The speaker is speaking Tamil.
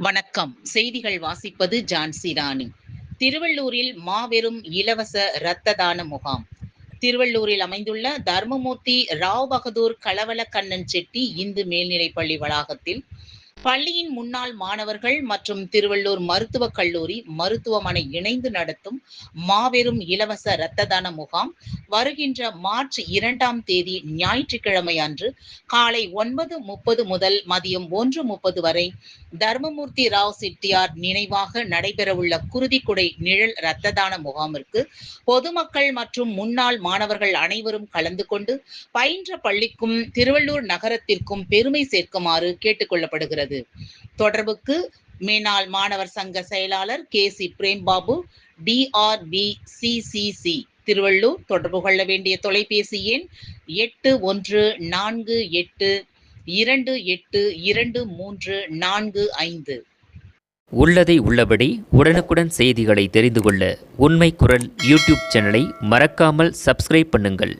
வணக்கம். செய்திகள் வாசிப்பது ஜான்சி ராணி. திருவள்ளூரில் மாபெரும் இலவச இரத்த தான முகாம். திருவள்ளூரில் அமைந்துள்ள தர்மமூர்த்தி ராவ் பகதூர் கலவல கண்ணன் செட்டி இந்து மேல்நிலைப்பள்ளி வளாகத்தில் பள்ளியின் முன்னாள் மாணவர்கள் மற்றும் திருவள்ளூர் மருத்துவக் கல்லூரி மருத்துவமனை இணைந்து நடத்தும் மாபெரும் இலவச இரத்த தான முகாம் வருகின்ற மார்ச் இரண்டாம் தேதி ஞாயிற்றுக்கிழமை அன்று காலை ஒன்பது முப்பது முதல் மதியம் ஒன்று முப்பது வரை தர்மமூர்த்தி ராவ் செட்டியார் நினைவாக நடைபெறவுள்ள குருதிக்குடை நிழல் இரத்த தான முகாமிற்கு பொதுமக்கள் மற்றும் முன்னாள் மாணவர்கள் அனைவரும் கலந்து கொண்டு பயின்ற பள்ளிக்கும் திருவள்ளூர் நகரத்திற்கும் பெருமை சேர்க்குமாறு கேட்டுக்கொள்ளப்படுகிறது தொடர்புக்கு மேனாள் மாணவர் சங்க செயலாளர் K C Prembabu TRB CCC Tiruvallur. தொடர்பு கொள்ள வேண்டிய தொலைபேசி எண் எட்டு ஒன்று நான்கு எட்டு இரண்டு எட்டு இரண்டு மூன்று நான்கு ஐந்து. உள்ளதை உள்ளபடி உடனுக்குடன் செய்திகளை தெரிந்து கொள்ள உண்மை குரல் யூடியூப் சேனலை மறக்காமல் சப்ஸ்கிரைப் பண்ணுங்கள்.